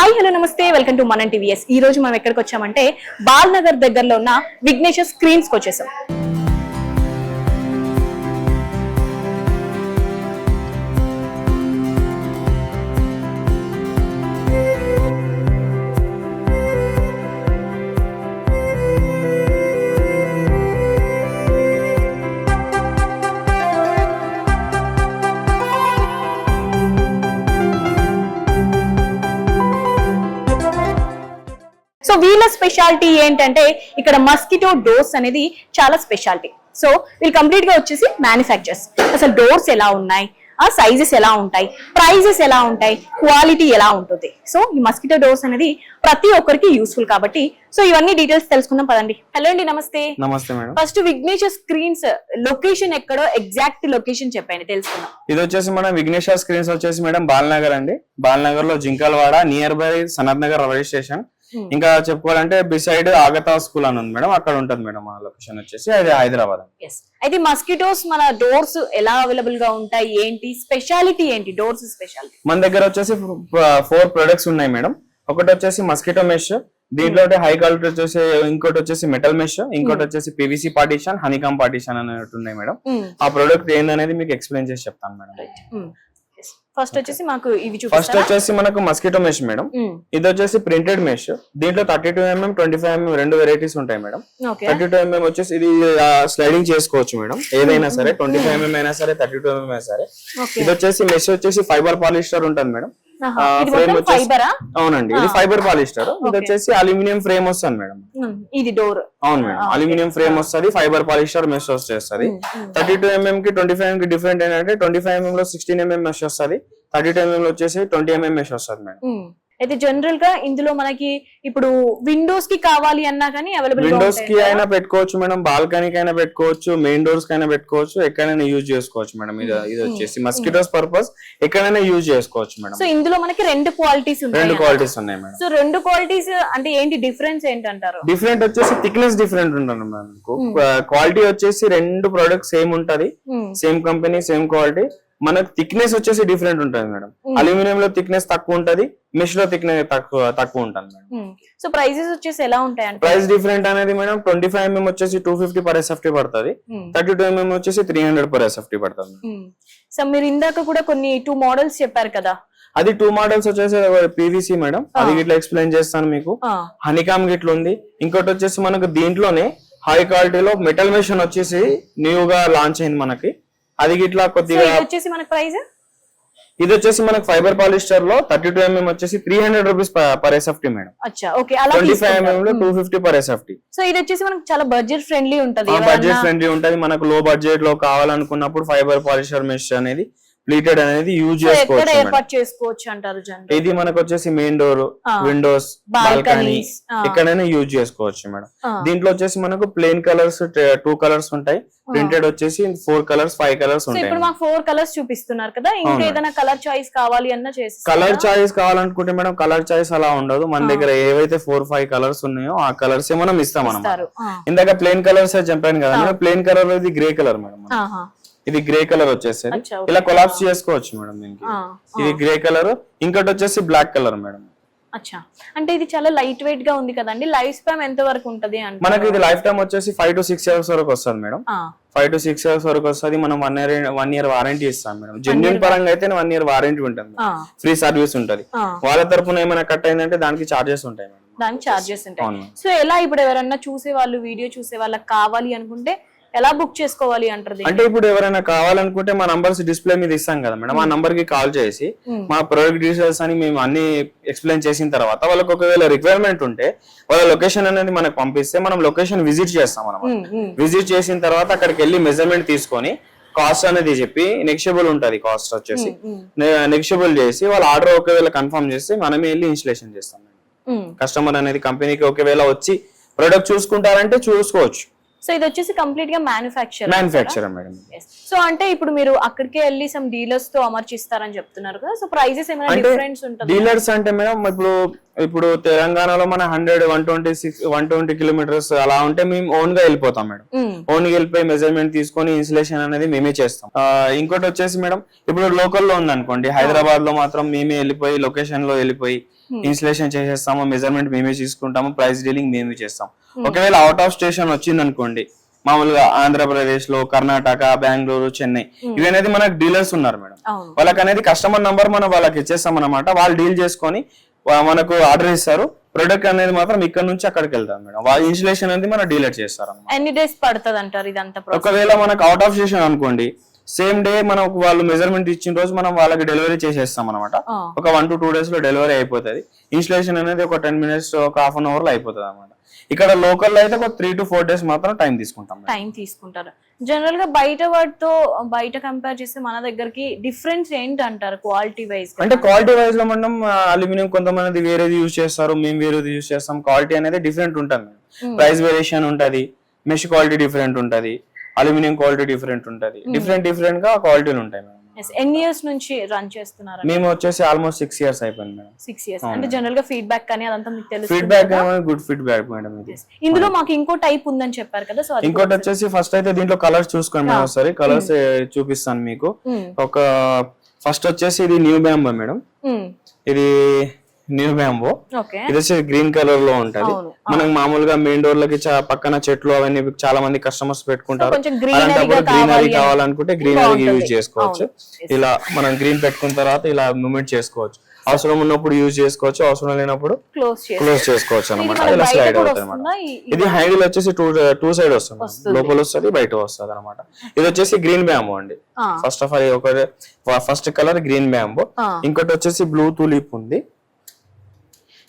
Hi hello నమస్తే. Welcome to Manan TVS ఈ రోజు మనం ఎక్కడికి వచ్చామంటే బాల్ నగర్ దగ్గరలో ఉన్న విఘ్నేశ్వర్ స్క్రీన్స్కి వచ్చేసాం. స్పెషాలిటీ ఏంటంటే ఇక్కడ మస్కిటో డోర్స్ అనేది చాలా స్పెషాలిటీ. సో వీళ్ళు కంప్లీట్గా వచ్చేసి మ్యానుఫ్యాక్చర్స్ అసలు డోర్స్ ఎలా ఉన్నాయి? ఆ సైజెస్ ఎలా ఉంటాయి? ప్రైజెస్ ఎలా ఉంటాయి? క్వాలిటీ ఎలా ఉంటుంది? సో ఈ మస్కిటో డోర్స్ అనేది ప్రతి ఒక్కరికి యూస్ఫుల్ కాబట్టి సో ఇవన్నీ డీటెయిల్స్ తెలుసుకుందాం పదండి. హలో అండి నమస్తే. నమస్తే madam. First Vighneshwar screens location ఎక్కడో ఎగ్జాక్ట్ లొకేషన్ చెప్పండి తెలుసుకుందాం. ఇది వచ్చేసి మనం విఘ్నేశ్వర స్క్రీన్స్ వచ్చేసి మేడం బాలనగర్ అండి. బాలనగర్లో Jinkalwada near by Sanath Nagar railway station. ఇంకా చెప్పుకోవాలంటే బిసైడ్ ఆగతా స్కూల్ అని ఉంది మేడం అక్కడ ఉంటుంది మేడం ఆ లొకేషన్ వచ్చేసి అది హైదరాబాద్ అయితే మస్కిటోస్ మన డోర్స్ ఎలా అవైలబుల్గా ఉంటాయి ఏంటి? స్పెషాలిటీ ఏంటి? డోర్స్ స్పెషాలిటీ మన దగ్గర వచ్చేసి ఫోర్ ప్రొడక్ట్స్ ఉన్నాయి మేడం. ఒకటి వచ్చేసి మస్కిటో మెష్ దీంట్లో హై క్వాలిటీ వచ్చేసి ఇంకోటి వచ్చేసి మెటల్ మెష్ ఇంకోటి వచ్చేసి పీవీసీ పార్టీషన్ హనీకామ్ పార్టీషన్ అనేవి ఉన్నాయి మేడం. ఆ ప్రొడక్ట్ ఏందనేది మీకు ఎక్స్ప్లెయిన్ చేసి చెప్తాను మేడం. ఫస్ట్ వచ్చేసి మాకు ఇవి ఫస్ట్ వచ్చేసి మనకు మస్కిటో మెష్ మేడం. మ్మ్. ఇది వచ్చేసి ప్రింటెడ్ మెష్ దీంట్లో thirty two mm twenty five mm రెండు వెరైటీస్ ఉంటాయి మేడం. థర్టీ టూ ఎంఎం వచ్చేసి ఇది స్లైడింగ్ చేసుకోవచ్చు మేడం. ఏదైనా సరే ట్వంటీ ఫైవ్ ఎంఎం అయినా సరే థర్టీ టూ ఎంఎం అయినా సరే. ఇది వచ్చేసి మెష్ వచ్చేసి ఫైబర్ పాలిస్టర్ ఉంటుంది మేడం. మొత్తం వచ్చేసి- అవునండి ఇది ఫైబర్ పాలిస్టర్. ఇది. వచ్చేసి అల్యూమినియం ఫ్రేమ్ వస్తుంది మేడం. ఇది డోర్. అవును మేడం అల్యూమినియం ఫ్రేమ్ వస్తుంది ఫైబర్ పాలిస్టర్ మెష్ వచ్చేస్తుంది థర్టీ టూ ఎంఎం కి ట్వంటీ ఫైవ్కి డిఫరెంట్ ఏంటంటే ట్వంటీ ఫైవ్ ఎంఎం లో సిక్స్టీన్ ఎంఎం మెష్ వస్తుంది. థర్టీ టూ ఎంఎం లో వచ్చేసి ట్వంటీ ఎంఎం మెష్ వస్తుంది మేడం. అయితే జనరల్గా ఇందులో మనకి ఇప్పుడు విండోస్కి కావాలి అన్నా కానీ అవైలబుల్ విండోస్కి అయినా పెట్టుకోవచ్చు మేడం బాల్కనీకి అయినా పెట్టుకోవచ్చు మెయిన్ డోర్స్కి అయినా పెట్టుకోవచ్చు ఎక్కడైనా యూజ్ చేసుకోవచ్చు మేడం. ఇది ఇది వచ్చేసి మస్కిటోస్ పర్పస్ ఎక్కడైనా యూజ్ చేసుకోవచ్చు మేడం. సో ఇందులో మనకి రెండు క్వాలిటీస్ రెండు ఉంటాయి క్వాలిటీస్ ఉన్నాయి మేడం. సో రెండు క్వాలిటీస్ అంటే ఏంటి డిఫరెన్స్ ఏంటంటారు? డిఫరెంట్ వచ్చేసి థిక్నెస్ డిఫరెంట్ ఉంటుంది మనకు క్వాలిటీ వచ్చేసి రెండు ప్రొడక్ట్స్ సేమ్ ఉంటది. Hmm. Same company same quality మనకు థిక్నెస్ వచ్చేసి డిఫరెంట్ ఉంటుంది మేడం అల్యూమినియం లో థిక్నెస్ తక్కువ ఉంటది మెష్లో థిక్నెస్ తక్కువ తక్కువ ఉంటుంది మేడం సో ప్రైజెస్ వచ్చేసి ఎలా ఉంటాయి ప్రైస్ డిఫరెంట్ అనేది మేడం ట్వంటీ ఫైవ్ ఎంఎం వచ్చేసి టూ ఫిఫ్టీ పర్ ఎస్ఎఫ్టీ పడుతుంది. థర్టీ టూ ఎంఎం వచ్చేసి త్రీ హండ్రెడ్ పర్ ఎస్ఎఫ్టీ పడుతుంది సో మీరు ఇందాక కూడా కొన్ని టూ మోడల్స్ చెప్పారు కదా? అది టూ మోడల్స్ వచ్చేసి పీవీసీ మేడం అది ఇట్లా ఎక్స్ప్లెయిన్ చేస్తాను మీకు. హనీకామ్ గిట్ల ఉంది. ఇంకోటి వచ్చేసి మనకు దీంట్లోనే హై క్వాలిటీలో మెటల్ మెషిన్ వచ్చేసి న్యూ గా లాంచ్ అయింది మనకి. అది గిట్లా సో కొద్దిగా ఇది వచ్చేసి మనకి ప్రైస్? ఇది వచ్చేసి మనకు ఫైబర్ పాలిస్టర్లో థర్టీ టూ ఎంఎం వచ్చేసి three hundred rupees per SFT madam. Twenty five mm లో. Two fifty per SFT so ఇది వచ్చేసి మనకి చాలా బడ్జెట్ ఫ్రెండ్లీ ఉంటది బడ్జెట్ ఫ్రెండ్లీ ఉంటది. మనకు లో బడ్జెట్లో కావాలనుకున్నప్పుడు ఫైబర్ పాలిస్టర్ మెష్ అనేది ప్లీటెడ్ అనేది యూజ్ ఎక్కడ చేసుకోవచ్చు మేడం ఏర్పాటు చేసుకోవచ్చు అంటారు ఇది మనకు వచ్చేసి main door. Windows balcony balconies ఎక్కడైనా యూజ్ చేసుకోవచ్చు మేడం. దీంట్లో వచ్చేసి మనకు ప్లెయిన్ కలర్స్ టూ కలర్స్ ఉంటాయి. ప్రింటెడ్ వచ్చేసి ఫోర్ కలర్స్ ఫైవ్ కలర్స్ ఉంటాయి ఇప్పుడు మాకు ఫోర్ కలర్స్ చూపిస్తున్నారు కదా ఇంకా. ఏదైనా కలర్ చాయిస్ కావాలి అన్నా చేసి కలర్ చాయిస్ కావాలనుకుంటే మేడం కలర్ చాయిస్ అలా ఉండదు. మన దగ్గర ఏవైతే ఫోర్ ఫైవ్ కలర్స్ ఉన్నాయో ఆ కలర్స్ మనం ఇస్తాం ఆ. ఇందాక ప్లెయిన్ కలర్స్ చెప్పాను కదా ప్లెయిన్ కలర్ ఇది గ్రే కలర్ మేడం. ఇది గ్రే కలర్ వచ్చేసేది. ఇలా కొలాప్స్ చేసుకోవచ్చు మేడం దీనికి. ఇది గ్రే కలర్ ఇంకోటి వచ్చేసి బ్లాక్ కలర్ మేడం. అచ్చా. అంటే ఇది చాలా లైట్ వెయిట్గా ఉంది కదండి. లైఫ్ స్పామ్ ఎంత వరకు ఉంటది అంటే మనకి ఇది లైఫ్ టైం వచ్చేసి ఫైవ్ టు సిక్స్ ఇయర్స్ వరకు వస్తుంది madam. Five to six years వరకు వస్తుంది. మనం one year one year warranty ఇస్తాం మేడం. జెన్యున్ పరంగా అయితే వన్ ఇయర్ వారంటీ ఉంటుంది. ఫ్రీ సర్వీస్ ఉంటది. వాళ్ళ తరపున ఏమైనా కట్ అయిందంటే దానికి చార్జెస్ ఉంటాయి మేడం. దానికి చార్జెస్ ఉంటాయి. సో ఎలా ఇప్పుడు ఎవరన్నా చూసే వాళ్ళు వీడియో చూసే వాళ్ళకి కావాలి అనుకుంటే ఎలా బుక్ చేసుకోవాలి అంటారు అంటే ఇప్పుడు ఎవరైనా కావాలనుకుంటే మా నంబర్స్ డిస్ప్లే మీద ఇస్తాం కదా మేడం. ఆ నంబర్కి కాల్ చేసి. మా ప్రొడక్ట్ డీటెయిల్స్ అని మేము అన్ని ఎక్స్ప్లెయిన్ చేసిన తర్వాత వాళ్ళకి ఒకవేళ రిక్వైర్మెంట్ ఉంటే వాళ్ళ లొకేషన్ అనేది మనకు పంపిస్తే మనం లొకేషన్ విజిట్ చేస్తాం మనం విజిట్ చేసిన తర్వాత అక్కడికి వెళ్ళి మెజర్మెంట్ తీసుకొని కాస్ట్ అనేది చెప్పి నెక్స్టబుల్ ఉంటది కాస్ట్ వచ్చేసి. నెక్స్టబుల్ చేసి వాళ్ళ ఆర్డర్ ఒకవేళ కన్ఫర్మ్ చేస్తే మనమే వెళ్ళి ఇన్స్టలేషన్ చేస్తాం కస్టమర్ అనేది కంపెనీకి ఒకవేళ వచ్చి ప్రొడక్ట్ చూసుకుంటారంటే చూసుకోవచ్చు. సో ఇది వచ్చేసి కంప్లీట్గా మ్యానుఫ్యాక్చర్ మ్యానుఫ్యాక్చర్ మేడం సో అంటే ఇప్పుడు మీరు అక్కడికే వెళ్ళి సమ్ డీలర్స్తో అమర్చిస్తారని చెప్తున్నారు కదా? సో ప్రైజెస్ ఏమైనా డిఫరెన్స్ ఉంటుంది? డీలర్స్ అంటే మేడం ఇప్పుడు ఇప్పుడు తెలంగాణలో మన hundred one twenty six one twenty kilometres అలా ఉంటే మేము ఓన్గా వెళ్ళిపోతాం మేడం. ఓన్గా వెళ్ళిపోయి మెజర్మెంట్ తీసుకొని ఇన్సులేషన్ అనేది మేమే చేస్తాం. ఇంకోటి వచ్చేసి మేడం ఇప్పుడు లోకల్లో ఉంది అనుకోండి హైదరాబాద్లో మాత్రం మేమే వెళ్ళిపోయి లొకేషన్లో వెళ్ళిపోయి ఇన్స్టలేషన్ చేసేస్తాము మెజర్మెంట్ మేమే తీసుకుంటాము ప్రైస్ డీలింగ్ మేమే చేస్తాం. ఒకవేళ అవుట్ ఆఫ్ స్టేషన్ వచ్చింది అనుకోండి మామూలుగా ఆంధ్రప్రదేశ్లో కర్ణాటక బెంగళూరు చెన్నై ఇవి అనేది మనకు డీలర్స్ ఉన్నారు మేడం. వాళ్ళకి అనేది కస్టమర్ నంబర్ మనం వాళ్ళకి ఇచ్చేస్తాం అనమాట వాళ్ళు డీల్ చేసుకొని మనకు ఆర్డర్ ఇస్తారు. ప్రొడక్ట్ అనేది మాత్రం ఇక్కడ నుంచి అక్కడికి వెళ్తాం మేడం. వాళ్ళ ఇన్స్టలేషన్ అనేది మన డీలర్ చేస్తారు ఎన్ని డేస్ పడుతుంది అంటారు ఇదంతా? ఒకవేళ మనకు అవుట్ ఆఫ్ స్టేషన్ అనుకోండి సేమ్ డే మనకు వాళ్ళు మెజర్మెంట్ ఇచ్చిన రోజు మనం వాళ్ళకి డెలివరీ చేసేస్తాం అనమాట. ఒక వన్ టు టూ డేస్లో డెలివరీ అయిపోతుంది. ఇన్స్టలేషన్ అనేది ఒక టెన్ మినిట్స్ ఒక హాఫ్ అన్ అవర్లో అయిపోతుంది అనమాట ఇక్కడ లోకల్ అయితే ఒక త్రీ టు ఫోర్ డేస్ మాత్రం టైం తీసుకుంటాం. టైం తీసుకుంటారు. జనరల్గా బయట వాటితో బయట కంపేర్ చేస్తే మన దగ్గరికి డిఫరెన్స్ ఏంటి అంటారు క్వాలిటీ వైజ్ అంటే క్వాలిటీ వైజ్లో మనం అల్యూమినియం కొంతమంది వేరేది యూజ్ చేస్తారు మేము వేరేది యూజ్ చేస్తాం. క్వాలిటీ అనేది డిఫరెంట్ ఉంటుంది ప్రైస్ వేరియేషన్ ఉంటది మెష్ క్వాలిటీ డిఫరెంట్ ఉంటది అల్యూమినియం క్వాలిటీ డిఫరెంట్ ఉంటది. డిఫరెంట్ డిఫరెంట్గా క్వాలిటీలు ఉంటాయి ఎన్ని ఇయర్స్ నుంచి రన్ చేస్తున్నారు మేము వచ్చేసి ఆల్మోస్ట్ సిక్స్ ఇయర్స్ అయిపోయింది మేడం. సిక్స్ ఇయర్స్ అంటే జనరల్గా ఫీడ్బ్యాక్ కానీ అదంతా మీకు తెలుసు ఫీడ్బ్యాక్ గుడ్ ఫీడ్బ్యాక్ మేడం ఇది. ఇందులో మాకు ఇంకో టైప్ ఉందని చెప్పారు కదా సో ఇంకోటి వచ్చేసి ఫస్ట్ అయితే దీంట్లో కలర్స్ చూసుకోండి మేడం ఒకసారి. కలర్స్ చూపిస్తాను మీకు. మ్మ్. ఒక ఫస్ట్ వచ్చేసి ఇది న్యూ బ్యాంబో మేడం. మ్మ్. ఇది న్యూ బ్యాంబో ఇది వచ్చేసి గ్రీన్ కలర్లో ఉంటది. మనకు మామూలుగా మెయిన్ డోర్ లకి పక్కన చెట్లు అవన్నీ చాలా మంది కస్టమర్స్ పెట్టుకుంటారు అలాంటప్పుడు గ్రీనరీ కావాలి కావాలనుకుంటే గ్రీనరీ. యూజ్ చేసుకోవచ్చు. ఇలా మనం గ్రీన్ పెట్టుకున్న తర్వాత ఇలా మూవ్మెంట్ చేసుకోవచ్చు అవసరం ఉన్నప్పుడు యూజ్ చేసుకోవచ్చు అవసరం లేనప్పుడు క్లోజ్ చేసి క్లోజ్ చేసుకోవచ్చు అనమాట ఇలా స్లైడ్ అవుతుంది? అనమాట ఇది హ్యాండిల్ వచ్చేసి టూ టూ సైడ్ వస్తుంది. లోపల వస్తుంది బయట వస్తుంది అనమాట ఇది వచ్చేసి గ్రీన్ బ్యాంబో అండి. ఫస్ట్ ఆఫ్ ఆల్ ఒక ఫస్ట్ కలర్ గ్రీన్ బ్యాంబో. ఇంకోటి వచ్చేసి బ్లూ తులిప్ ఉంది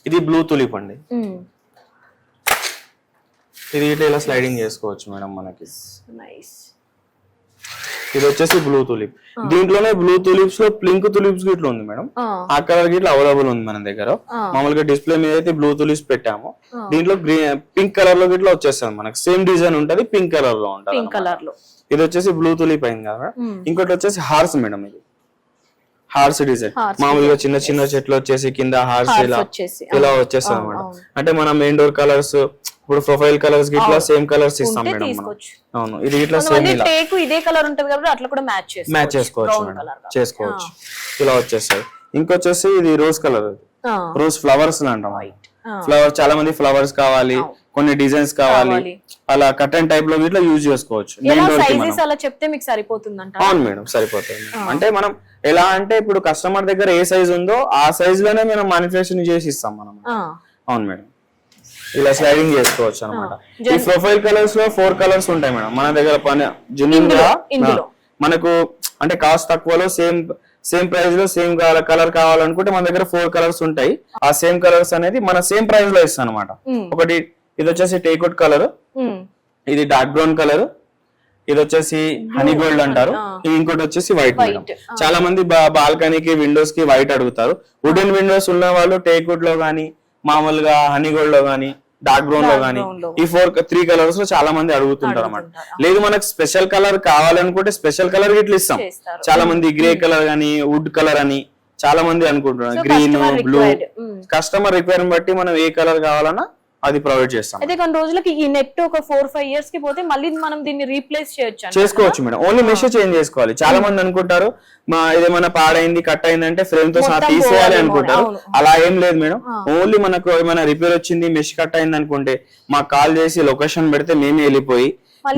ఇది బ్లూ తులిప్ అండి. ఇది ఇట్లా ఇలా స్లైడింగ్ చేసుకోవచ్చు మేడం మనకి. నైస్ ఇది వచ్చేసి బ్లూ తులిప్ దీంట్లోనే బ్లూ తులిప్స్లో పింక్ తులిప్స్ గిట్ల ఉంది మేడం. ఆ. కలర్ గిట్ల అవైలబుల్ ఉంది మన దగ్గర. మామూలుగా డిస్ప్లే మీద అయితే బ్లూ తులిప్స్ పెట్టాము. దీంట్లో గ్రీన్ పింక్ కలర్లో గిట్ల వచ్చేస్తుంది మనకి. సేమ్ డిజైన్ ఉంటది పింక్ కలర్లో ఉంటది ఇది వచ్చేసి బ్లూ తులిప్ అయింది కదా ఇంకోటి వచ్చేసి హార్స్ మేడం ఇది. Horse design. మామూలుగా చిన్న చిన్న చెట్లు వచ్చేసి కింద హార్స్ ఇలా. ఇలా వచ్చేస్తుంది అనమాట అంటే మన మెయిన్ డోర్ కలర్స్ ఇప్పుడు ప్రొఫైల్ కలర్స్ గిట్లా సేమ్ కలర్స్ ఇస్తాం మేడం. అవును ఇది ఇట్లా సేమ్ కొంతమంది ఇలా. టేకు ఇదే కలర్ ఉంటది కాబట్టి అట్లా కూడా మ్యాచ్ చేసుకోవచ్చు. మ్యాచ్ చేసుకోవచ్చు మేడం. చేసుకోవచ్చు. ఇలా వచ్చేస్తాయి ఇంకొచ్చేసి ఇది రోజ్ కలర్ రోజ్ ఫ్లవర్స్ అంటాం. ఫ్లవర్ చాలా మంది ఫ్లవర్స్ కావాలి. కొన్ని డిజైన్స్ కావాలి. అలా కటన్ టైప్లో ఇట్లా యూజ్ చేసుకోవచ్చు. అలా చెప్తే మీకు సరిపోతుందంట? అవును మేడం సరిపోతుంది. అంటే మనం ఎలా అంటే ఇప్పుడు కస్టమర్ దగ్గర ఏ సైజ్ ఉందో ఆ సైజ్లోనే మనం మ్యానుఫ్యాక్చరింగ్ చేసి ఇస్తాం మనం. అవును మేడం. ఇలా స్లైడింగ్ చేసుకోవచ్చు అనమాట ఈ ప్రొఫైల్ కలర్స్లో ఫోర్ కలర్స్ ఉంటాయి మేడం. మన దగ్గర పని జెన్యున్గా మనకు అంటే కాస్ట్ తక్కువలో సేమ్ సేమ్ ప్రైస్లో సేమ్ కలర్ కావాలనుకుంటే మన దగ్గర ఫోర్ కలర్స్ ఉంటాయి. ఆ సేమ్ కలర్స్ అనేది మన సేమ్ ప్రైస్లో ఇస్తాం అనమాట. ఒకటి ఇది వచ్చేసి టేక్వుడ్ కలర్. ఇది డార్క్ బ్రౌన్ కలర్. ఇది వచ్చేసి హనీ గోల్డ్ అంటారు. ఇంకోటి వచ్చేసి వైట్ చాలా మంది బాల్కనీకి విండోస్కి వైట్ అడుగుతారు. వుడెన్ విండోస్ ఉన్న వాళ్ళు టేక్వుడ్లో గానీ మామూలుగా హనీ గోల్డ్లో గానీ డార్క్ బ్రౌన్లో గానీ. ఈ ఫోర్ త్రీ కలర్స్లో చాలా మంది అడుగుతుంటారు అన్నమాట. లేదు మనకు స్పెషల్ కలర్ కావాలనుకుంటే స్పెషల్ కలర్ ఇట్లా ఇస్తాం. చాలా మంది గ్రే కలర్ గానీ వుడ్ కలర్ అని చాలా మంది అనుకుంటున్నారు. Green blue. కస్టమర్ రిక్వైర్మెంట్ బట్టి మనం ఏ కలర్ కావాలన్నా అది ప్రొవైడ్ చేస్తాం అయితే కొన్ని రోజులకి ఈ నెట్ ఒక ఫోర్ ఫైవ్ ఇయర్స్కి పోతే మళ్ళీ మనం దీన్ని రీప్లేస్ చేయొచ్చు అంట. చేసుకోవచ్చు మేడం. ఓన్లీ మెష్ చేంజ్ చేసుకోవాలి. చాలా మంది అనుకుంటారు మా ఇదేమైనా పాడైంది కట్ అయిందంటే ఫ్రేమ్తో సహా తీసేయాలి అనుకుంటారు. అలా ఏం లేదు మేడం. ఓన్లీ మనకు ఏమైనా రిపేర్ వచ్చింది మెష్ కట్ అయింది అనుకుంటే మాకు కాల్ చేసి లొకేషన్ పెడితే మేమే వెళ్ళిపోయి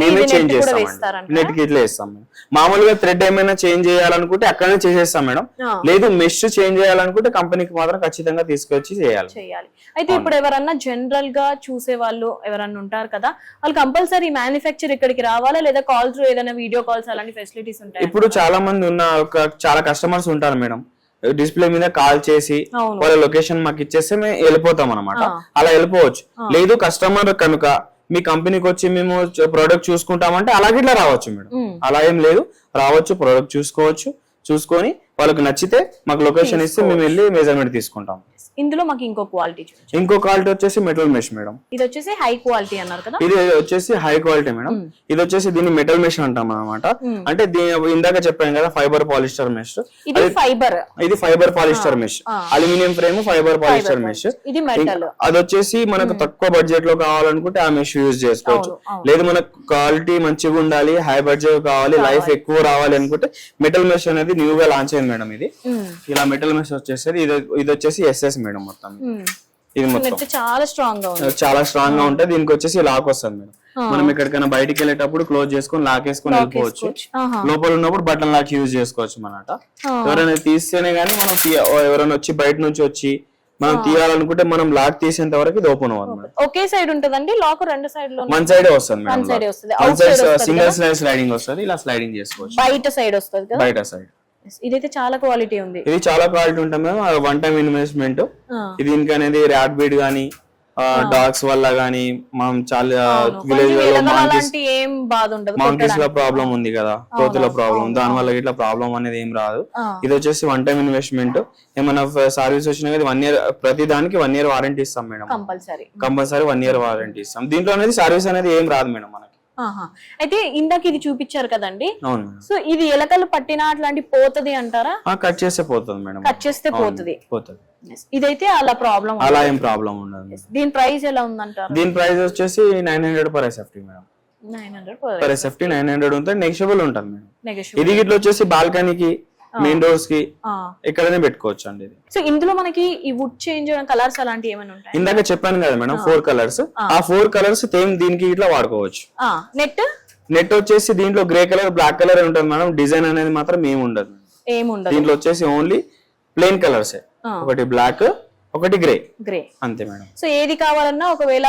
మేమే చేంజ్ చేస్తాం? నెట్కి ఇట్లా వేస్తాం మేడం. మామూలుగా థ్రెడ్ ఏమైనా చేంజ్ చేయాలనుకుంటే అక్కడనే చేసేస్తాం మేడం. లేదు మెష్ చేంజ్ చేయాలనుకుంటే కంపెనీకి మాత్రం ఖచ్చితంగా తీసుకొచ్చి చేయాలి. చేయాలి. అయితే ఇప్పుడు ఎవరన్నా జనరల్గా చూసే వాళ్ళు ఎవరన్నా ఉంటారు కదా వాళ్ళు కంపల్సరీ మ్యానుఫ్యాక్చర్ ఇక్కడికి రావాలా? లేదా కాల్ త్రూ ఏదైనా వీడియో కాల్స్ అలాంటి ఫెసిలిటీస్ ఉంటాయి? ఇప్పుడు చాలా మంది ఉన్న ఒక చాలా కస్టమర్స్ ఉంటారు మేడం. డిస్ప్లే మీద కాల్ చేసి. వాళ్ళ లొకేషన్ మాకు ఇచ్చేస్తే మేము వెళ్ళిపోతాం అనమాట అలా వెళ్ళిపోవచ్చు. లేదు కస్టమర్ కనుక మీ కంపెనీకి వచ్చి మేము ప్రోడక్ట్ చూసుకుంటామంటే అలాగే ఇట్లా రావచ్చు మేడం. అలా ఏం లేదు. రావచ్చు ప్రోడక్ట్ చూసుకోవచ్చు చూసుకొని వాళ్ళకి నచ్చితే మాకు లొకేషన్ ఇస్తే మేము వెళ్ళి మెజర్మెంట్ తీసుకుంటాం. ఇందులో మాకు ఇంకో క్వాలిటీ ఇంకో క్వాలిటీ వచ్చేసి మెటల్ మెష్ మేడం. ఇది వచ్చేసి హై క్వాలిటీ అన్నారు కదా? ఇది వచ్చేసి హై క్వాలిటీ మేడం. ఇది వచ్చేసి దీన్ని మెటల్ మెష్ అంటాం అనమాట అంటే దీని ఇందాక చెప్పాను కదా ఫైబర్ పాలిస్టర్ మెష్ ఇది ఫైబర్ ఇది fibre polyester mesh aluminium frame fibre polyester mesh ఇది మెటల్ అది వచ్చేసి మనకు తక్కువ బడ్జెట్లో కావాలనుకుంటే ఆ మెష్ యూజ్ చేసుకోవచ్చు. లేదు మనకు క్వాలిటీ మంచిగా ఉండాలి హై బడ్జెట్ కావాలి లైఫ్ ఎక్కువ రావాలి అనుకుంటే మెటల్ మెష్ అనేది న్యూ గా లాంచ్ వస్తుంది మేడం ఇది. ఇలా మెటల్ మెష్ వచ్చేసేది ఇది ఇది వచ్చేసి ఎస్ఎస్ మేడం మొత్తం. ఇది మొత్తం. చాలా స్ట్రాంగ్గా చాలా స్ట్రాంగ్గా ఉంటుంది దీనికి వచ్చేసి లాక్ వస్తుంది మేడం. మనం ఎక్కడికైనా బయటికి వెళ్ళేటప్పుడు క్లోజ్ చేసుకొని లాక్ వేసుకొని వెళ్ళిపోవచ్చు. లోపల ఉన్నప్పుడు బటన్ లాక్ యూజ్ చేసుకోవచ్చు అన్నమాట ఎవరైనా తీస్తేనే గానీ మనం ఎవరైనా వచ్చి బయట నుంచి వచ్చి మనం తీయాలనుకుంటే మనం లాక్ తీసేంత వరకు ఇది ఓపెన్ అవ్వదు మేడం. ఒకే సైడ్ ఉంటదండి? లాక్ రెండు సైడ్లో వన్ సైడే వస్తుంది. వన్ సైడ్ వస్తది. సింగిల్ స్లైడ్ స్లైడింగ్ వస్తుంది ఇలా స్లైడింగ్ చేసుకోవచ్చు. బయట సైడ్ వస్తుంది బయట సైడ్ ఇదైతే చాలా క్వాలిటీ ఉంది. ఇది చాలా క్వాలిటీ ఉంటుంది మేడం. One time investment. ఇది దీనికి అనేది ర్యాట్ బీడ్ గానీ డాగ్స్ వల్ల గానీ మనం చాలా విలేజ్ మాంకీస్లో ప్రాబ్లం ఉంది కదా కోతుల ప్రాబ్లం దాని వల్ల ఇట్లా ప్రాబ్లం అనేది ఏం రాదు. ఇది వచ్చేసి వన్ టైం ఇన్వెస్ట్మెంట్ ఏమైనా సర్వీస్ వచ్చినా వన్ ఇయర్ ప్రతి దానికి వన్ ఇయర్ వారంటీ ఇస్తాం madam. Compulsory compulsory one year warranty ఇస్తాం. దీంట్లో అనేది సర్వీస్ అనేది ఏం రాదు మేడం మనకి. అయితే ఇందాక ఇది చూపించారు కదండి. సో ఇది ఎలకలు పట్టినా అట్లాంటి పోతది అంటారా? కట్ చేస్తే పోతుంది మేడం. కట్ చేస్తే పోతది. ఇదైతే అలా ప్రాబ్లం అలా ఏం ప్రాబ్లం ఉండదు. దీని ప్రైస్ ఎలా ఉందంటారు? దీని ప్రైస్ వచ్చేసి nine hundred per SFT madam. Nine hundred per SFT nine hundred ఉంటుంది నెక్స్టబుల్ ఉంటుంది మేడం. నెగోషియబుల్ ఇది ఇట్లా వచ్చేసి బాల్కనీకి మెయిన్ డోర్స్కి ఎక్కడైనా పెట్టుకోవచ్చు అండి ఇది. సో ఇందులో మనకి ఈ వుడ్ చేంజ్ కలర్స్ అలాంటివి ఏమైనా ఉంటాయి? ఇందాక చెప్పాను కదా మేడం ఫోర్ కలర్స్ ఆ. ఫోర్ కలర్స్ సేమ్ దీనికి ఇట్లా వాడుకోవచ్చు. నెట్ నెట్ వచ్చేసి దీంట్లో గ్రే కలర్ బ్లాక్ కలర్ ఉంటుంది మేడం. డిజైన్ అనేది మాత్రం ఏమి ఉండదు. ఏముండదు దీంట్లో వచ్చేసి ఓన్లీ ప్లెయిన్ కలర్స్. ఒకటి బ్లాక్ ఒకటి గ్రే గ్రే అంతే మేడం. సో ఏది కావాలన్నా ఒకవేళ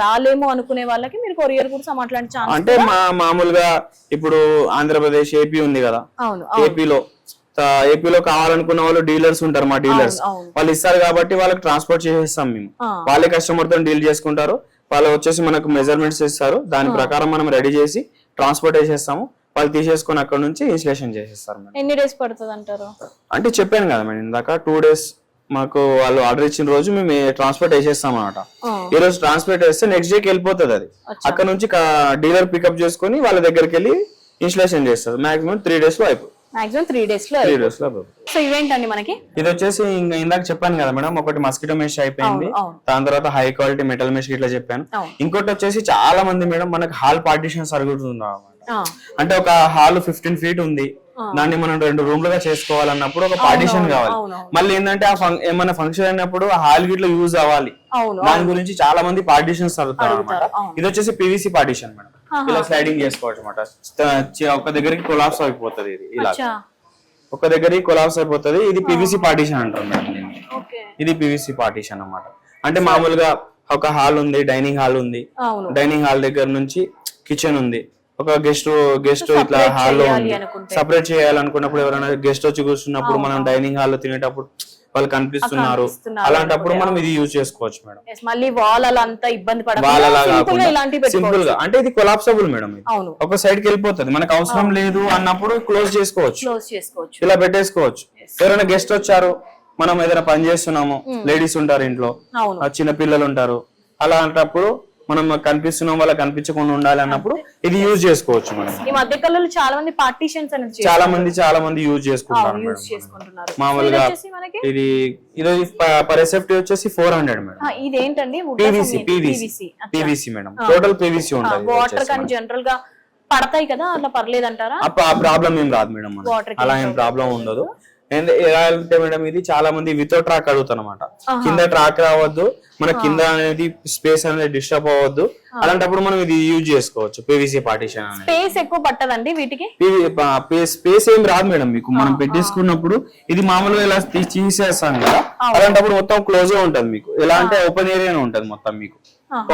రాలేమో అనుకునే వాళ్ళకి మీరు కొరియర్ కూడా అట్లాంటి అంటే మా మామూలుగా ఇప్పుడు ఆంధ్రప్రదేశ్ ఏపీ ఉంది కదా. అవును. ఏపీలో ఏపీలో కావాలనుకున్న వాళ్ళు డీలర్స్ ఉంటారు మా డీలర్స్. వాళ్ళు ఇస్తారు కాబట్టి వాళ్ళకి ట్రాన్స్పోర్ట్ చేసేస్తాం మేము. వాళ్ళే కస్టమర్తో డీల్ చేసుకుంటారు. వాళ్ళు వచ్చేసి మనకు మెజర్మెంట్స్ ఇస్తారు. దాని ప్రకారం మనం రెడీ చేసి ట్రాన్స్పోర్ట్ చేసేస్తాము. వాళ్ళు తీసేసుకొని అక్కడ నుంచి ఇన్స్టలేషన్ చేసేస్తారు ఎన్ని డేస్ పడుతుంది అంటారు? అంటే చెప్పాను కదా మేడం ఇందాక టూ డేస్ మాకు వాళ్ళు ఆర్డర్ ఇచ్చిన రోజు మేము ట్రాన్స్పోర్ట్ వేసేస్తాం అనమాట. ఈ రోజు ట్రాన్స్పోర్ట్ వేస్తే నెక్స్ట్ డేకి వెళ్ళిపోతుంది అది. అక్కడ నుంచి డీలర్ పికప్ చేసుకొని వాళ్ళ దగ్గరికి వెళ్ళి ఇన్స్టలేషన్ చేస్తారు మాక్సిమం త్రీ డేస్లో అయిపోతుంది మాక్సిమం త్రీ డేస్లో త్రీ డేస్లో సో ఇవేంటండి మనకి? ఇది వచ్చేసి ఇంకా ఇందాక చెప్పాను కదా మేడం ఒకటి మస్కిటో మెష్ అయిపోయింది. దాని తర్వాత హై క్వాలిటీ మెటల్ మెష్ ఇట్లా చెప్పాను. ఇంకోటి వచ్చేసి చాలా మంది మేడం మనకి హాల్ పార్టీషన్స్ అన్నమాట. ఆ, అంటే ఒక హాల్ ఫిఫ్టీన్ ఫీట్ ఉంది. దాన్ని మనం రెండు రూమ్లుగా చేసుకోవాలన్నప్పుడు ఒక పార్టీషన్ కావాలి. మళ్ళీ ఏంటంటే ఆ ఏమైనా ఫంక్షన్ అయినప్పుడు ఆ హాల్ గిట్ల యూజ్ అవ్వాలి. దాని గురించి చాలా మంది పార్టీషన్స్ అడుగుతారు. ఇది వచ్చేసి పీవీసీ పార్టీషన్ మేడం. ఇలా స్లైడింగ్ చేసుకోవచ్చు అనమాట ఒక దగ్గరికి కొలాప్స్ అయిపోతుంది ఇది ఇలా ఒక దగ్గరికి కొలాప్స్ అయిపోతుంది ఇది పీవీసీ పార్టీషన్ ఓకే. ఇది పీవీసీ పార్టీషన్ అన్నమాట. అంటే మామూలుగా ఒక హాల్ ఉంది డైనింగ్ హాల్ ఉంది. డైనింగ్ హాల్ దగ్గర నుంచి కిచెన్ ఉంది. ఒక గెస్ట్ గెస్ట్ ఇట్లా హాల్లో ఉంది. సపరేట్ చేయాలనుకున్నప్పుడు ఎవరైనా గెస్ట్ వచ్చి కూర్చున్నప్పుడు మనం డైనింగ్ హాల్లో తినేటప్పుడు వాళ్ళు కనిపిస్తున్నారు. అలాంటప్పుడు మనం ఇది యూజ్ చేసుకోవచ్చు మేడం. మళ్ళీ వాల్ అలా అంతా ఇబ్బంది పడకుండా సింపుల్గా అంటే ఇది కొలాప్సబుల్ మేడం ఒక సైడ్కి వెళ్ళిపోతుంది. మనకు అవసరం లేదు అన్నప్పుడు క్లోజ్ చేసుకోవచ్చు. క్లోజ్ చేసుకోవచ్చు. ఇలా పెట్టేసుకోవచ్చు. ఎవరైనా గెస్ట్ వచ్చారు మనం ఏదైనా పని చేస్తున్నాము లేడీస్ ఉంటారు ఇంట్లో చిన్న పిల్లలు ఉంటారు అలాంటప్పుడు మనం కనిపిస్తున్నాం వాళ్ళకి కనిపించకుండా ఉండాలి అన్నప్పుడు ఇది యూజ్ చేసుకోవచ్చు మనం. ఈ మధ్య కాలంలో చాలా మంది పార్టీషన్స్ అనేది. చాలా మంది చాలా మంది యూజ్ చేసుకుంటారు మామూలుగా ఇది ఇది ఇది పర్ సేఫ్టీ వచ్చేసి ఫోర్ హండ్రెడ్ మేడం. ఇదేంటండి? PVC PVC PVC madam. Total PVC ఉంటుంది ఇది వాటర్. కానీ జనరల్గా పడతాయి కదా అట్లా పర్లేదు అంటారా ఆ ప్రాబ్లం ఏం రాదు మేడం అలా ఏం ప్రాబ్లం ఉండదు. అండ్ ఎలా అంటే మేడం ఇది చాలా మంది వితౌట్ ట్రాక్ అడుగుతారు అనమాట కింద ట్రాక్ రావద్దు మన కింద అనేది స్పేస్ అనేది డిస్టర్బ్ అవ్వద్దు. అలాంటప్పుడు మనం ఇది యూజ్ చేసుకోవచ్చు పీవీసీ పార్టీషన్ స్పేస్ ఎక్కువ పట్టదండి వీటికి? స్పేస్ ఏం రాదు మేడం మీకు. మనం పెట్టేసుకున్నప్పుడు ఇది మామూలుగా ఇలా తీసేస్తాం కదా. అలాంటప్పుడు మొత్తం క్లోజ్ ఉంటది మీకు. ఎలా అంటే ఓపెన్ ఏరియానే ఉంటది మొత్తం మీకు.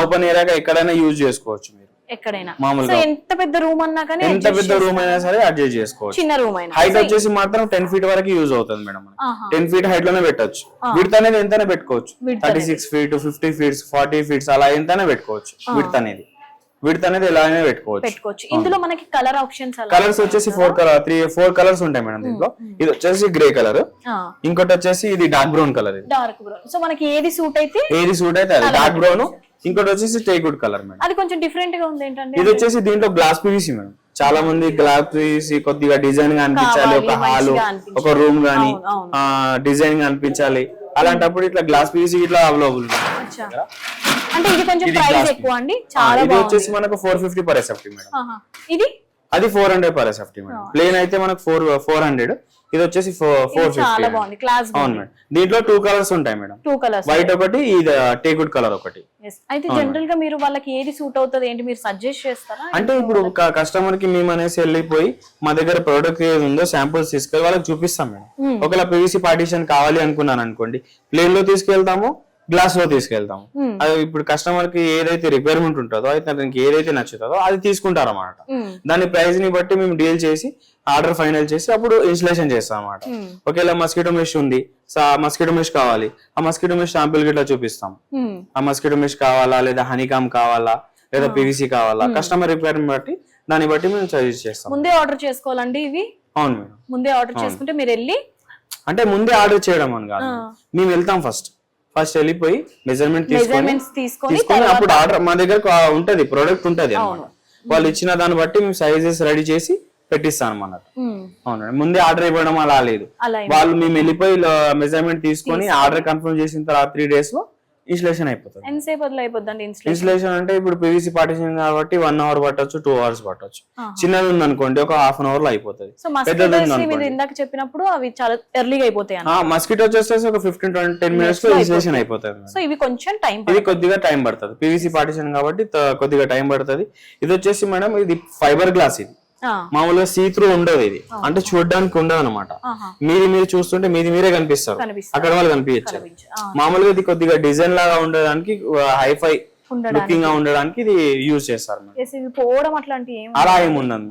ఓపెన్ ఏరియాగా ఎక్కడైనా యూజ్ చేసుకోవచ్చు మీరు. ఎక్కడైనా. మామూలుగా ఎంత పెద్ద రూమ్ అన్నా కానీ ఎంత పెద్ద రూమ్ అయినా సరే అడ్జస్ట్ చేసుకోవచ్చు. చిన్న రూమ్ అయినా. హైట్ వచ్చేసి మాత్రం టెన్ ఫీట్ వరకు యూజ్ అవుతుంది మేడం. టెన్ ఫీట్ హైట్లోనే పెట్టొచ్చు. విడ్త్ అనేది ఎంతనే పెట్టుకోవచ్చు. Thirty six feet fifty feets forty feets అలా ఎంతనే పెట్టుకోవచ్చు. విడ్త్ అనేది. విడ్త్ అనేది ఎలా అయినా పెట్టుకోవచ్చు. పెట్టుకోవచ్చు ఇందులో మనకి కలర్ ఆప్షన్స్ కలర్స్ వచ్చేసి four colour three four colours ఉంటాయి మేడం దీంట్లో. ఇది వచ్చేసి గ్రే కలర్. ఇంకోటి వచ్చేసి ఇది డార్క్ బ్రౌన్ కలర్ ఇది. Dark brown. సో మనకి ఏది సూట్ అయితే ఏది సూట్ అయితే అది. డార్క్ బ్రౌన్ ఇంకోటి వచ్చేసి టేకుడ్ కలర్ మేడం. అది కొంచెం డిఫరెంట్గా ఉంది ఏంటండి ఇది వచ్చేసి దీంట్లో గ్లాస్ పీవీసీ మేడం. చాలా మంది గ్లాస్ పీవీసీ కొద్దిగా డిజైన్గా అనిపించాలి ఒక హాల్. ఒక రూమ్ గానీ డిజైన్గా అనిపించాలి. అలాంటప్పుడు ఇట్లా గ్లాస్ పీవీసీ ఇట్లా అవైలబుల్. అంటే ఇది కొంచెం ప్రైస్ ఎక్కువ అండి. చాలా ఇది వచ్చేసి మనకు four fifty per SFT madam. ఇది? అది four hundred per SFT madam. Plain అయితే మనకు ఫోర్ ఫోర్ హండ్రెడ్ ఇది వచ్చేసి ఫోర్ చాలా ఫిఫ్టీ బాగుంది. క్లాస్ అవును మేడం. దీంట్లో టూ కలర్స్ ఉంటాయి మేడం. టూ కలర్స్ వైట్ ఒకటి ఇది టేకుడ్ కలర్ ఒకటి. అయితే జనరల్గా మీరు వాళ్ళకి ఏది సూట్ అవుతుంది ఏంటి మీరు సజెస్ట్ చేస్తారా? అంటే ఇప్పుడు కస్టమర్కి మేము అనేసి వెళ్ళిపోయి మా దగ్గర ప్రోడక్ట్ ఏది ఉందో శాంపుల్స్ తీసుకెళ్ళి వాళ్ళకి చూపిస్తాం మేడం. Hmm. ఒకవేళ పీవీసీ పార్టీషన్ కావాలి అనుకున్నాను అనుకోండి ప్లేన్లో తీసుకెళ్తాము గ్లాస్లో తీసుకెళ్తాము Hmm. అది ఇప్పుడు కస్టమర్కి ఏదైతే రిక్వైర్మెంట్ ఉంటుందో అయితే అతనికి ఏదైతే నచ్చుతుందో అది తీసుకుంటారు అన్నమాట మ్మ్. దాని ప్రైస్ని బట్టి మేము డీల్ చేసి ఆర్డర్ ఫైనల్ చేసి అప్పుడు ఇన్స్టలేషన్ చేస్తాం అన్నమాట మ్మ్. ఒకవేళ మస్కిటో మెష్ ఉంది మస్కిటో మెష్ కావాలి. ఆ మస్కిటో మెష్ శాంపుల్ గిట్లా చూపిస్తాం. మ్మ్. ఆ మస్కిటో మెష్ కావాలా లేదా హనీకామ్ కావాలా లేదా పీవీసీ కావాలా కస్టమర్ రిక్వైర్మెంట్ బట్టి దాన్ని బట్టి మేము సజెస్ట్ చేస్తాం. ముందే ఆర్డర్ చేసుకోవాలండి ఇవి? అవును మేడం. ముందే ఆర్డర్ చేసుకుంటే మీరు వెళ్ళి అంటే ముందే ఆర్డర్ చేయడం అని కాదు. మేము వెళ్తాం ఫస్ట్ ఫస్ట్ వెళ్ళిపోయి మెజర్మెంట్ తీసుకొని అప్పుడు ఆర్డర్ మా దగ్గర ఉంటది ప్రోడక్ట్ ఉంటది వాళ్ళు ఇచ్చిన దాన్ని బట్టి మేము సైజెస్ రెడీ చేసి పెట్టిస్తాం అన్నమాట. అవునండి. ముందే ఆర్డర్ ఇవ్వడం అలా లేదు. వాళ్ళు మేము వెళ్ళిపోయి మెజర్మెంట్ తీసుకొని ఆర్డర్ కన్ఫర్మ్ చేసిన తర్వాత త్రీ డేస్లో ఇన్స్టలేషన్ అయిపోతుంది. ఎంతసేపు వదిలి అయిపోద్దండి ఇన్స్టలేషన్? ఇన్స్టలేషన్ అంటే ఇప్పుడు పీవీసీ పార్టీషన్ కాబట్టి వన్ అవర్ పట్టొచ్చు టూ అవర్స్ పట్టొచ్చు. చిన్నది ఉంది అనుకోండి ఒక హాఫ్ అన్ అవర్లో అయిపోతుంది మీరు ఇందాక చెప్పినప్పుడు అవి చాలా ఎర్లీగా అయిపోతాయి మస్కిటో వచ్చేసి ఒక ఫిఫ్టీన్ ట్వంటీ టెన్ మినిట్స్లో ఇన్స్టలేషన్ అయిపోతుంది. సో ఇవి కొంచెం టైం ఇది కొద్దిగా టైం పడుతుంది. పీవీసీ పార్టీషన్ కాబట్టి కొద్దిగా టైం పడుతుంది. ఇది వచ్చేసి మేడం ఇది ఫైబర్ గ్లాస్ ఇది. మామూలుగా సీ త్రూ ఉండదు ఇది. అంటే చూడడానికి ఉండదు అనమాట మీది మీరు చూస్తుంటే మీది మీరే కనిపిస్తారు. అక్కడ వాళ్ళు కనిపించారు. మామూలుగా ఇది కొద్దిగా డిజైన్ లాగా ఉండడానికి హైఫై. లుకింగ్గా ఉండడానికి ఇది యూజ్ చేస్తారు పోవడం అట్లాంటి అలా ఏముండదు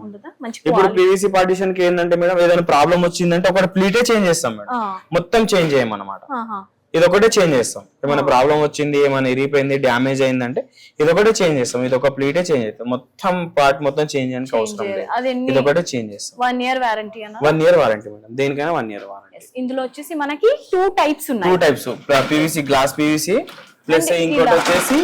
ఇప్పుడు పీవీసీ పార్టీషన్కి ఏంటంటే మేడం ఏదైనా ప్రాబ్లం వచ్చిందంటే ఒక ప్లీటే చేంజ్ చేస్తాం మేడం. మొత్తం చేంజ్ చేయమన్నమాట. ఇది ఒకటే చేంజ్ చేస్తాం. ఏమైనా ప్రాబ్లం వచ్చింది ఏమైనా ఇరిగిపోయింది డ్యామేజ్ అయిందంటే ఇది ఒకటే చేంజ్ చేస్తాం. ఇది ఒక ప్లీటే చేంజ్ చేస్తాం. మొత్తం పార్ట్ మొత్తం చేంజ్ చేయడానికి అవసరం లేదు. ఇది ఒకటే చేంజ్ చేస్తాం. One year warranty one year warranty madam. దేనికైనా వన్ ఇయర్ వారంటీ. ఇందులో వచ్చేసి మనకి టూ టైప్స్ టూ ఉన్నాయి types PVC glass PVC plus ఇంకోటి. వచ్చేసి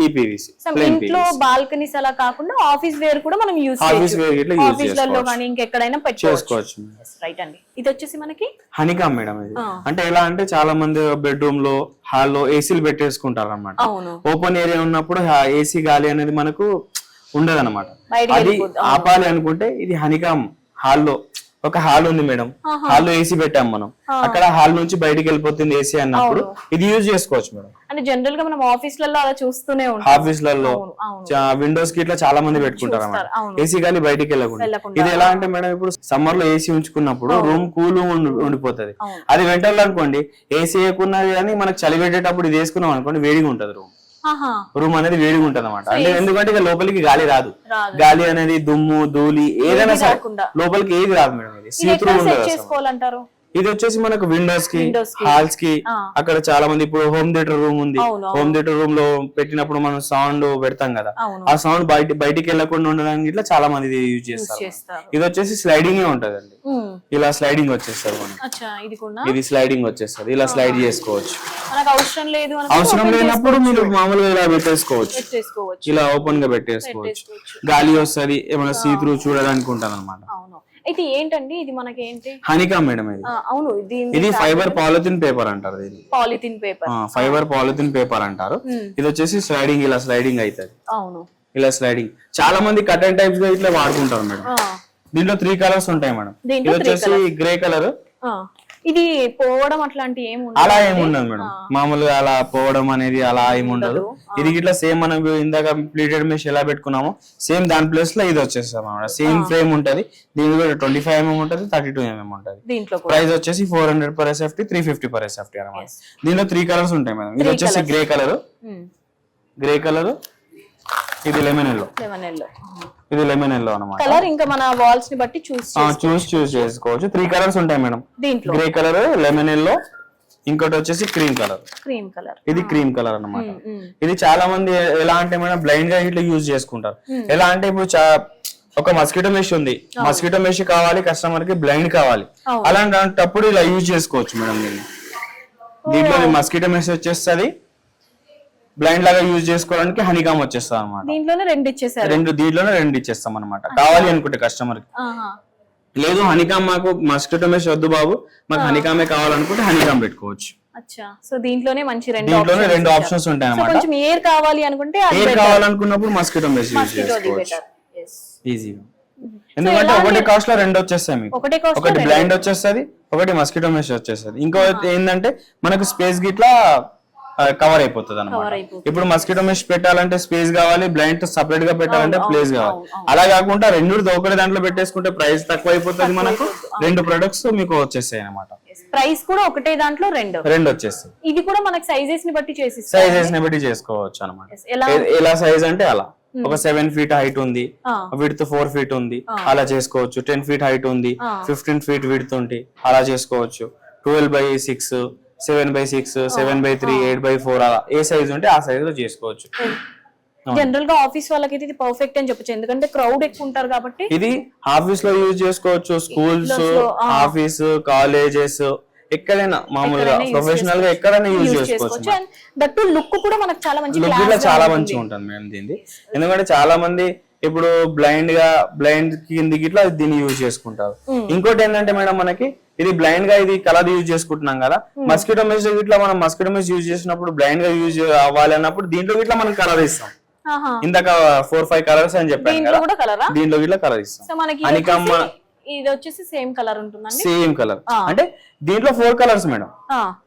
ఈ పీవీసీ ఇంట్లో బాల్కనీస్ అలా కాకుండా ఆఫీస్ వేర్ కూడా మనం యూస్ ఆఫీస్ వేర్ ఇట్లా యూజ్ ఆఫీస్లలో చేసుకోవచ్చు. కానీ ఇంకెక్కడైనా పెట్టుకోవచ్చు. చేసుకోవచ్చు. రైట్ అండి. ఇది వచ్చేసి మనకి హనీకామ్ మేడం ఇది. అంటే ఎలా అంటే చాలా మంది బెడ్రూమ్లో హాల్లో ఏసీలు పెట్టేసుకుంటారు అనమాట ఓపెన్ ఏరియా ఉన్నప్పుడు ఏసీ గాలి అనేది మనకు ఉండదు అనమాట అది. ఆపాలి అనుకుంటే ఇది హనికామ్ హాల్లో ఒక హాల్ ఉంది మేడం. హాల్లో ఏసీ పెట్టాం మనం. అక్కడ హాల్ నుంచి బయటికి వెళ్ళిపోతుంది ఏసీ అన్నప్పుడు ఇది యూజ్ చేసుకోవచ్చు మేడం. అంటే జనరల్గా మనం ఆఫీస్లలో అలా చూస్తూనే ఉంటాం. ఆఫీస్లలో విండోస్కి ఇట్లా చాలా మంది పెట్టుకుంటారు అన్నమాట. ఏసీ గాలి బయటికి వెళ్ళకుండా. ఇది ఎలా అంటే మేడం ఇప్పుడు సమ్మర్లో ఏసీ ఉంచుకున్నప్పుడు రూమ్ కూల్ ఉండిపోతుంది. అది వెంటనే అనుకోండి ఏసీ వేయకున్నది కానీ మనకు చలి పెట్టేటప్పుడు ఇది వేసుకున్నాం అనుకోండి వేడిగా ఉంటది రూమ్ రూమ్ అనేది వేడిగా ఉంటది అనమాట అంటే ఎందుకంటే ఇక లోపలికి గాలి రాదు. గాలి అనేది దుమ్ము ధూళి ఏదైనా సరే. లోపలికి ఏది రాదు మేడం ఇది. ఇది సీ త్రూ ఎట్లా ఉండదు ఇది వచ్చేసి మనకు విండోస్కి. హాల్స్కి. అక్కడ చాలా మంది ఇప్పుడు హోమ్ థియేటర్ రూమ్ ఉంది. హోమ్ థియేటర్ రూమ్లో పెట్టినప్పుడు మనం సౌండ్ పెడతాం కదా. ఆ సౌండ్ బయట బయటికి వెళ్ళకుండా ఉండడానికి ఇట్లా చాలా మంది యూజ్ చేస్తారు. ఇది వచ్చేసి స్లైడింగ్ ఉంటదండి. ఇలా స్లైడింగ్ వచ్చేస్తారు మనకి. అచ్చా ఇది స్లైడింగ్ వచ్చేస్తుంది. ఇలా స్లైడ్ చేసుకోవచ్చు. అవసరం లేనప్పుడు మీరు మామూలుగా ఇలా పెట్టేసుకోవచ్చు. ఇలా ఓపెన్గా పెట్టేసుకోవచ్చు. గాలి వస్తుంది ఏమైనా సీ త్రూ చూడడానికి ఉంటుంది అనమాట అయితే ఏంటండి? ఇది మనకి ఏంటి హనికా మేడం ఇది. అవును ఇది ఇది ఫైబర్ పాలిథిన్ పేపర్ అంటారు దీన్ని polythene paper. Fibre polythene paper అంటారు. ఇది వచ్చేసి స్లైడింగ్ ఇలా స్లైడింగ్ అవుతుంది అవును. ఇలా స్లైడింగ్. చాలా మంది కటన్ టైప్స్గా ఇట్లా వాడుకుంటారు మేడం. దీంట్లో త్రీ కలర్స్ ఉంటాయి మేడం. ఇది వచ్చేసి గ్రే కలర్. ఇది పోవడం అట్లాంటి ఏం ఉండదు అలా ఏమి ఉండదు మేడం. మామూలుగా అలా పోవడం అనేది అలా ఏమి ఉండదు. ఇది ఇట్లా సేమ్ మనం ఇందాక ప్లీటెడ్ మెష్ ఎలా పెట్టుకున్నామో సేమ్ దాని ప్లేస్లో ఇది వచ్చేస్తాం అనమాట సేమ్ ఫ్రేమ్ ఉంటది. దీని కూడా ట్వంటీ ఫైవ్ ఎంఎం ఉంటది థర్టీ టూ ఎంఎం ఉంటది. ప్రైస్ వచ్చేసి four hundred per SFT three fifty per SFT అనమాట దీనిలో త్రీ కలర్స్ ఉంటాయి మేడం. ఇది వచ్చేసి గ్రే కలర్. గ్రే కలర్ ఇది లెమన్ ఎల్లో లెవెన్ ఎల్లో ఇది లెమన్ ఎల్లో అనమాట కలర్ ఇంకా మన వాల్స్ని బట్టి చూస్ చూస్ చూస్ చేసుకోవచ్చు. త్రీ కలర్స్ ఉంటాయి మేడం. దీంట్లో. గ్రే కలర్ లెమన్ ఎల్లో ఇంకోటి వచ్చేసి క్రీమ్ కలర్ క్రీమ్ కలర్ ఇది క్రీమ్ కలర్ అన్నమాట. ఇది చాలా మంది ఎలా అంటే మేడం బ్లైండ్గా ఇట్లా యూజ్ చేసుకుంటారు. ఎలా అంటే ఇప్పుడు ఒక మస్కిటో మెష్ ఉంది. మస్కిటో మెష్ కావాలి కస్టమర్కి బ్లైండ్ కావాలి. అలాంటప్పుడు ఇలా యూజ్ చేసుకోవచ్చు మేడం దీన్ని. దీంట్లో మస్కిటో మెష్ వచ్చేస్తుంది. బ్లైండ్ లాగా యూజ్ చేసుకోవడానికి హనీకామ్ వచ్చేస్తుంది అనమాట దీంట్లోనే రెండు ఇచ్చేసారు. రెండు దీంట్లోనే రెండు ఇచ్చేస్తాం అనమాట కావాలి అనుకుంటే కస్టమర్కి. లేదు హనీకామ్ మాకు మస్కిటో మెష్ వద్దు బాబు. మాకు హనీకామే కావాలనుకుంటే హనీకామ్ పెట్టుకోవచ్చు. సో దీంట్లోనే మంచి రెండు దీంట్లోనే రెండు. ఆప్షన్స్ ఉంటాయి సో అనమాట కొంచెం ఎయిర్ కావాలి అనుకుంటే better. కావాలనుకున్నప్పుడు మస్కిటో మెష్ యూజ్ చేసుకోవచ్చు. ఈజీగా ఎందుకంటే ఒకటి కాస్ట్లో రెండు వచ్చేస్తాయి మీకు. ఒకటి బ్లైండ్ వచ్చేస్తుంది ఒకటి మస్కిటో మెష్ వచ్చేస్తుంది. ఇంకో ఏంటంటే మనకు స్పేస్ గిట్లా కవర్ అయిపోతుంది. అనమాట. ఇప్పుడు మస్కిటో మెష్ పెట్టాలంటే స్పేస్ కావాలి బ్లైండ్ సపరేట్గా పెట్టాలంటే ప్లేస్ కావాలి. అలా కాకుండా రెండు ఒకటి దాంట్లో పెట్టేసుకుంటే ప్రైస్ తక్కువ అయిపోతుంది మనకు. రెండు ప్రొడక్ట్స్ మీకు వచ్చేస్తాయి అనమాట ప్రైస్ కూడా ఒకటే దాంట్లో రెండు. రెండు వచ్చేస్తాయి. ఇది కూడా మనకి సైజెస్ని బట్టి చేసి సైజెస్ని బట్టి చేసుకోవచ్చు అనమాట ఎలా? సైజ్ అంటే అలా. ఒక సెవెన్ ఫీట్ హైట్ ఉంది. విడ్త్ ఫోర్ ఫీట్ ఉంది అలా చేసుకోవచ్చు. టెన్ ఫీట్ హైట్ ఉంది ఫిఫ్టీన్ ఫీట్ విడ్త్ ఉంది అలా చేసుకోవచ్చు. Twelve by six seven by six seven by three eight by four అలా ఏ సైజ్ ఉంటే ఆ సైజ్లో చేసుకోవచ్చు. జనరల్గా ఆఫీస్ వాళ్ళకి ఇది పర్ఫెక్ట్ అని చెప్పొచ్చు. ఎందుకంటే క్రౌడ్ ఎక్కువ ఉంటారు కాబట్టి ఇది ఆఫీస్లో యూజ్ చేసుకోవచ్చు స్కూల్స్. ఆఫీస్ కాలేజెస్ ఎక్కడైనా మామూలుగా ప్రొఫెషనల్గా ఎక్కడైనా యూజ్ చేసుకోవచ్చు అండ్ దట్టు లుక్ కూడా మనకు చాలా మంచి లుక్ కూడా చాలా ఉంటుంది. మంచిగా ఉంటుంది మేడం దీనిది. ఎందుకంటే చాలా మంది ఇప్పుడు బ్లైండ్గా బ్లైండ్ కిందికి ఇట్లా దీన్ని యూజ్ చేసుకుంటారు. ఇంకోటి ఏంటంటే మేడం మనకి ఇది బ్లైండ్గా ఇది కలర్ యూజ్ చేసుకుంటున్నాం కదా మస్కిటో మెస్ ఇట్లా మనం మస్కిటో మెస్ యూజ్ చేసినప్పుడు బ్లైండ్గా యూజ్ అవ్వాలి అన్నప్పుడు దీంట్లో ఇట్లా మనం కలర్ ఇస్తాం. ఇందాక ఫోర్ ఫైవ్ కలర్స్ అని చెప్పాను కదా దీంట్లో ఇట్లా కలర్ ఇస్తాం. అనికమ్మ ఇది వచ్చేసి సేమ్ కలర్ ఉంటుందండి. Same colour. అంటే దీంట్లో ఫోర్ కలర్స్ మేడం.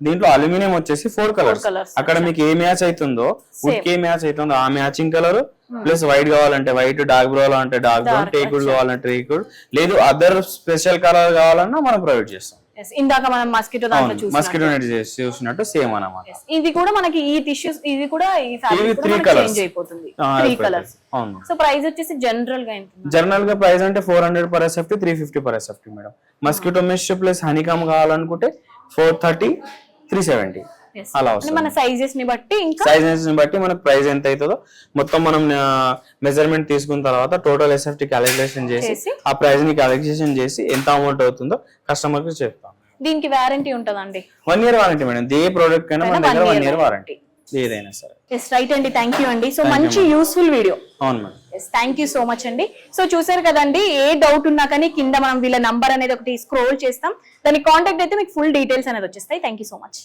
దీంట్లో అల్యూమినియం వచ్చేసి ఫోర్ కలర్స్. అక్కడ మీకు ఏ మ్యాచ్ అవుతుందో వుడ్కి ఏ మ్యాచ్ అవుతుందో ఆ మ్యాచింగ్ కలర్ ప్లస్ వైట్ కావాలంటే వైట్ డార్క్ బ్రౌన్ అంటే డార్క్ బ్రౌన్ టేకుడ్ కావాలంటే టేకుడ్. లేదు అదర్ స్పెషల్ కలర్ కావాలన్నా మనం ప్రొవైడ్ చేస్తాం. ఇందాక మనం మస్కిటో దాంట్లో మస్కిటో నెట్ చూసినట్టు సేమ్ అన్నమాట. ఇది కూడా మనకి ఈ టిష్యూస్ ఇది కూడా ఈ ఫ్యాబ్రిక్. చేంజ్ అయిపోతుంది. త్రీ. కలర్స్ సో ప్రైస్ వచ్చేసి జనరల్గా జనరల్గా ప్రైస్ అంటే four hundred per SFT three fifty per SFT madam mosquito mesh plus honeycomb కావాలనుకుంటే ఫోర్ థర్టీ త్రీ సెవెంటీ. అలా వస్తుంది. మన సైజెస్ని బట్టి ఇంకా సైజెస్ని బట్టి మనకు ప్రైస్ ఎంత అవుతుందో మొత్తం మనం మెజర్మెంట్ తీసుకున్న తర్వాత టోటల్ ఎస్ఎఫ్టీ క్యాలిక్యులేషన్ చేసి? ఆ ప్రైస్ని క్యాలిక్యులేషన్ చేసి ఎంత అమౌంట్ అవుతుందో కస్టమర్కి చెప్తాం. దీనికి వారంటీ ఉంటదండి. వన్ ఇయర్ వారంటీ మేడం ఏ ప్రోడక్ట్ కైనా మన దగ్గర వన్ ఇయర్ వారంటీ ఏదైనా సరే. ఎస్ రైట్ అండి. థ్యాంక్ యూ అండి. సో మంచి యూస్ఫుల్ వీడియో అవును madam thank you so much అండి. సో చూసారు కదండి ఏ డౌట్ ఉన్నా కానీ కింద మనం వీళ్ళ నంబర్ అనేది ఒకటి స్క్రోల్ చేస్తాం. దాని కాంటాక్ట్ అయితే మీకు ఫుల్ డీటెయిల్స్ అనేది వచ్చేస్తాయి. Thank you so much